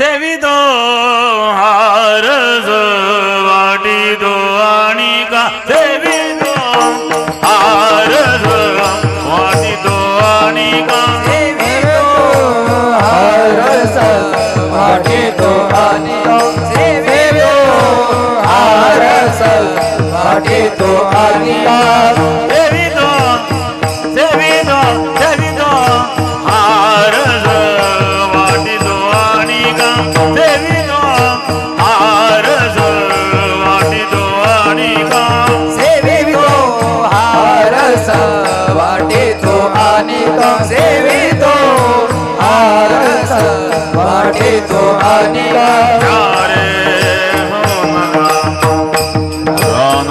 सेवी दो हारज वाटी वाटितो आणि का। सेवी दो हारज वाटी वाटितो आणि का। सेवी दो हारज वाटी वाटितो आणि सेवी दो हारज वाटी वाटितो आणि का। सेवितो आरस वाटितो आणि यारे हो नका रान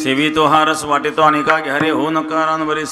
समान हा रस वाटेतो आणि का घ्यारे हो नकारांवरी